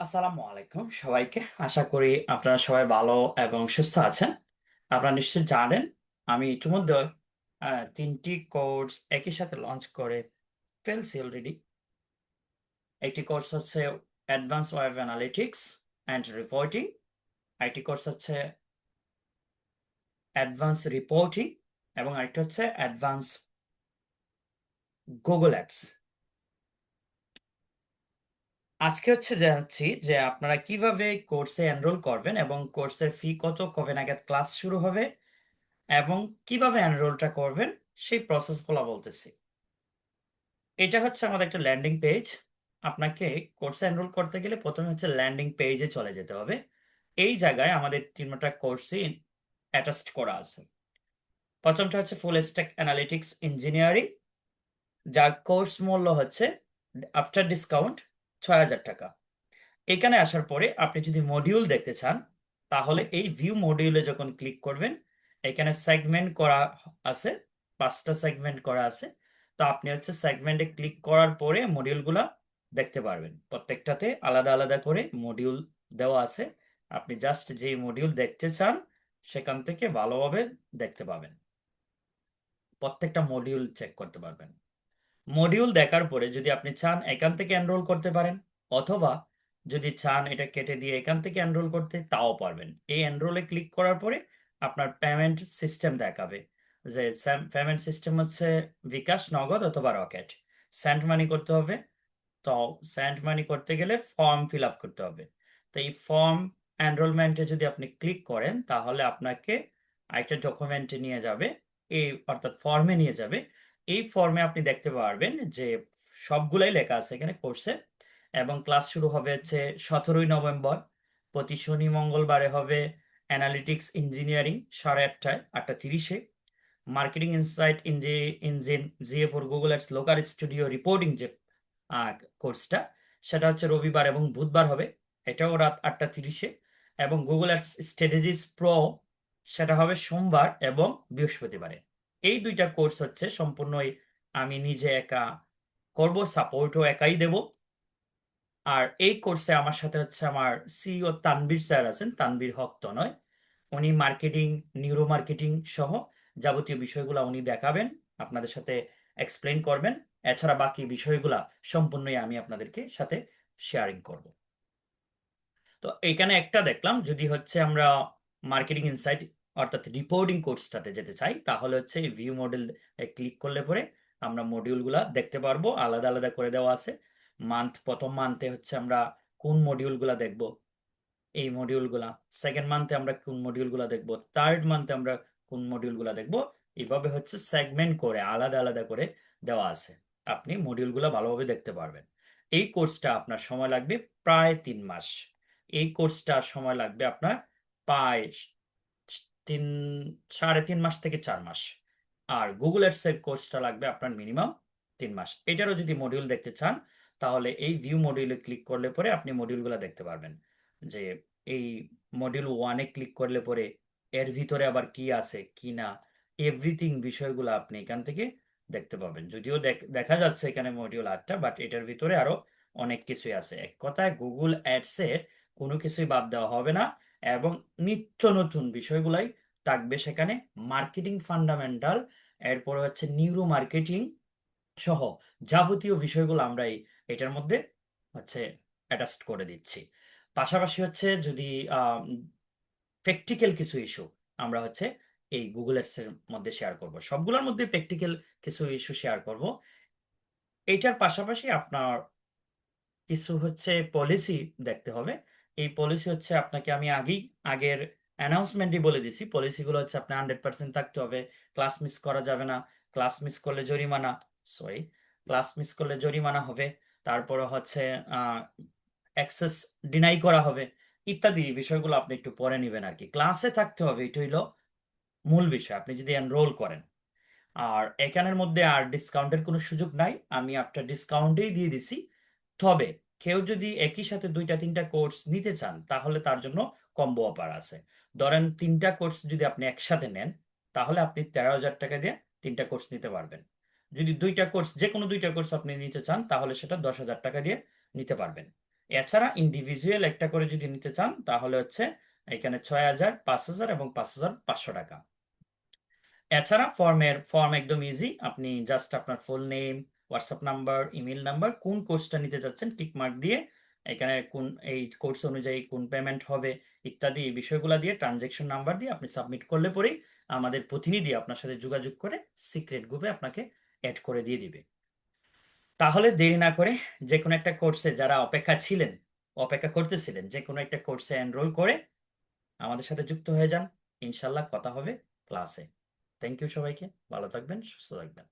আসসালামু আলাইকুম সবাইকে। আশা করি আপনারা সবাই ভালো এবং সুস্থ আছেন। আপনারা নিশ্চয় জানেন, আমি ইতিমধ্যে তিনটি কোর্স একই সাথে লঞ্চ করে ফেলছি অলরেডি একটি কোর্স হচ্ছে advance web analytics and reporting আরেকটি কোর্স হচ্ছে অ্যাডভান্স রিপোর্টিং এবং আরেকটি হচ্ছে অ্যাডভান্স গুগল অ্যাডস আজকে হচ্ছে জানাচ্ছি যে আপনারা কীভাবে কোর্সে এনরোল করবেন এবং কোর্সের ফি কত, কবে নাগাদ ক্লাস শুরু হবে এবং কীভাবে এনরোলটা করবেন, সেই প্রসেসগুলো বলতেছি। এটা হচ্ছে আমাদের একটা ল্যান্ডিং পেজ। আপনাকে কোর্সে এনরোল করতে গেলে প্রথমে হচ্ছে ল্যান্ডিং পেজে চলে যেতে হবে। এই জায়গায় আমাদের তিনটা কোর্সই অ্যাটাচড করা আছে। প্রথমটা হচ্ছে ফুল স্ট্যাক অ্যানালিটিক্স ইঞ্জিনিয়ারিং। যার কোর্স মূল্য হচ্ছে, আফটার ডিসকাউন্ট ছয় হাজার টাকা। এখানে আসার পরে আপনি যদি মডিউল দেখতে চান, তাহলে এই ভিউ মডিউলে যখন ক্লিক করবেন, এখানে সেগমেন্ট করা আছে, পাঁচটা সেগমেন্ট করা আছে, তো আপনি হচ্ছে সেগমেন্টে ক্লিক করার পরে মডিউলগুলা দেখতে পারবেন। প্রত্যেকটাতে আলাদা আলাদা করে মডিউল দেওয়া আছে। আপনি জাস্ট যে মডিউল দেখতে চান, সেখান থেকে ভালোভাবে দেখতে পাবেন। প্রত্যেকটা মডিউল চেক করতে পারবেন। মডিউল দেখার পরে যদি আপনি চান এখান থেকে এনরোল করতে পারেন, অথবা যদি চান এটা কেটে দিয়ে এখান থেকে এনরোল করতে, তাও পারবেন। এই এনরোলে ক্লিক করার পরে আপনার পেমেন্ট সিস্টেম দেখাবে। যে পেমেন্ট সিস্টেম হচ্ছে বিকাশ, নগদ অথবা রকেট। স্যান্ড মানি করতে হবে। তো স্যান্ড মানি করতে গেলে ফর্ম ফিল আপ করতে হবে। তো এই ফর্ম এনরোলমেন্টে যদি আপনি ক্লিক করেন, তাহলে আপনাকে আরেকটা ডকুমেন্টে নিয়ে যাবে। এই অর্থাৎ ফর্মে নিয়ে যাবে। এই ফর্মে আপনি দেখতে পারবেন যে সবগুলাই লেখা আছে এখানে কোর্সে এবং ক্লাস শুরু হবে হচ্ছে সতেরোই নভেম্বর, প্রতি শনি মঙ্গলবারে হবে অ্যানালিটিক্স ইঞ্জিনিয়ারিং সাড়ে আটটায়, আটটা তিরিশে। Marketing insight ইঞ্জি engine GA four Google ads local studio reporting যে কোর্সটা সেটা হচ্ছে রবিবার এবং বুধবার হবে। এটাও রাত আটটা তিরিশে এবং গুগল অ্যাডস স্ট্র্যাটেজিস প্রো সেটা হবে সোমবার এবং বৃহস্পতিবারে। এই দুইটা কোর্স হচ্ছে সম্পূর্ণই আমি নিজে একা করব সাপোর্টও একাই দেব। আর এই কোর্সে আমার সাথে হচ্ছে আমার সিইও তানবীর স্যার আছেন তানবীর হক তনয়। উনি মার্কেটিং নিউরো মার্কেটিং সহ যাবতীয় বিষয়গুলো উনি দেখাবেন, আপনাদের সাথে এক্সপ্লেন করবেন। এছাড়া বাকি বিষয়গুলা সম্পূর্ণই আমি আপনাদেরকে সাথে শেয়ারিং করব। তো এখানে একটা দেখলাম, যদি হচ্ছে আমরা মার্কেটিং ইনসাইট অর্থাৎ রিপোর্টিং কোর্সটাতে যেতে চাই, তাহলে হচ্ছে ভিউ মডেল ক্লিক করলে পরে আমরা মডিউলগুলা দেখতে পারব, আলাদা আলাদা করে দেওয়া আছে। মান্থ প্রথম মান্থে হচ্ছে আমরা কোন মডিউলগুলা দেখব? এই মডিউলগুলা সেকেন্ড মান্থে আমরা কোন মডিউলগুলা দেখব? থার্ড মান্থে আমরা কোন মডিউলগুলা দেখব? এভাবে হচ্ছে সেগমেন্ট করে, আলাদা আলাদা করে দেওয়া আছে। আপনি মডিউলগুলো ভালোভাবে দেখতে পারবেন। এই কোর্সটা আপনার সময় লাগবে প্রায় তিন মাস। এই কোর্সটা সময় লাগবে আপনার প্রায় তিন, সাড়ে তিন মাস থেকে চার মাস। আর গুগল অ্যাডস এর কোর্সটা লাগবে আপনার মিনিমাম তিন মাস। এটারও যদি মডিউল দেখতে চান, তাহলে এই ভিউ মডিউলে ক্লিক করলে পরে আপনি মডিউলগুলো দেখতে পারবেন। যে এই মডিউল ওয়ানে ক্লিক করলে পরে এর ভিতরে আবার কি আছে, কি না এভরিথিং বিষয়গুলো আপনি এখান থেকে দেখতে পাবেন। যদিও দেখা যাচ্ছে এখানে মডিউল আটটা বাট এটার ভিতরে আরও অনেক কিছুই আছে। এক কথায় গুগল অ্যাডস এর কোনো কিছুই বাদ দেওয়া হবে না। এবং নিত্য নতুন বিষয়গুলাই থাকবে সেখানে মার্কেটিং ফান্ডামেন্টাল এরপরে হচ্ছে নিউরো মার্কেটিং সহ যাবতীয় বিষয়গুলো আমরা এটার মধ্যে হচ্ছে অ্যাটাস্ট করে দিচ্ছি। পাশাপাশি হচ্ছে যদি প্র্যাকটিক্যাল কিছু ইস্যু আমরা হচ্ছে এই গুগল অ্যাডস এর মধ্যে শেয়ার করব। সবগুলোর মধ্যে প্র্যাকটিক্যাল কিছু ইস্যু শেয়ার করব। এটার পাশাপাশি আপনার কিছু হচ্ছে পলিসি দেখতে হবে। এই পলিসি হচ্ছে আপনাকে আমি আগেই, আগের অ্যানাউন্সমেন্টই বলে দিছি পলিসিগুলো হচ্ছে আপনার হান্ড্রেড পার্সেন্ট থাকতে হবে। ক্লাস মিস করা যাবে না। ক্লাস মিস করলে জরিমানা সরি ক্লাস মিস করলে জরিমানা হবে। তারপরে হচ্ছে অ্যাক্সেস ডিনাই করা হবে, ইত্যাদি বিষয়গুলো আপনি একটু পরে নেবেন আর কি ক্লাসে থাকতে হবে, এটা হইল মূল বিষয়। আপনি যদি এনরোল করেন, আর এখানের মধ্যে আর ডিসকাউন্টের কোনো সুযোগ নাই। আমি আপনার ডিসকাউন্টেই দিয়ে দিছি। তবে কেউ যদি একই সাথে দুইটা, তিনটা কোর্স নিতে চান, তাহলে তার জন্য কম্বো অফার আছে। ধরেন তিনটা কোর্স যদি আপনি একসাথে নেন, তাহলে আপনি তেরো হাজার টাকা দিয়ে তিনটা কোর্স নিতে পারবেন। যদি দুইটা কোর্স যে কোনো দুইটা কোর্স আপনি নিতে চান, তাহলে সেটা দশ হাজার টাকা দিয়ে নিতে পারবেন। এছাড়া ইন্ডিভিজুয়াল একটা করে যদি নিতে চান, তাহলে হচ্ছে এখানে ছয় হাজার, পাঁচ হাজার এবং পাঁচ হাজার পাঁচশো টাকা। এছাড়া ফর্মের ফর্ম একদম ইজি আপনি জাস্ট আপনার full name WhatsApp number email number কোন কোর্সটা নিতে যাচ্ছেন টিক মার্ক দিয়ে এখানে কোন, এই কোর্স অনুযায়ী কোন পেমেন্ট হবে, ইত্যাদি বিষয়গুলো দিয়ে ট্রানজেকশন নাম্বার দিয়ে আপনি সাবমিট করলে পরেই আমাদের প্রতিনিধি আপনার সাথে যোগাযোগ করে সিক্রেট গ্রুপে আপনাকে অ্যাড করে দিয়ে দিবে। তাহলে দেরি না করে যে কোনো একটা কোর্সে যারা অপেক্ষা ছিলেন, অপেক্ষা করতেছিলেন যে কোনো একটা কোর্সে এনরোল করে আমাদের সাথে যুক্ত হয়ে যান। ইনশাল্লাহ কথা হবে ক্লাসে থ্যাংক ইউ সবাইকে। ভালো থাকবেন, সুস্থ থাকবেন।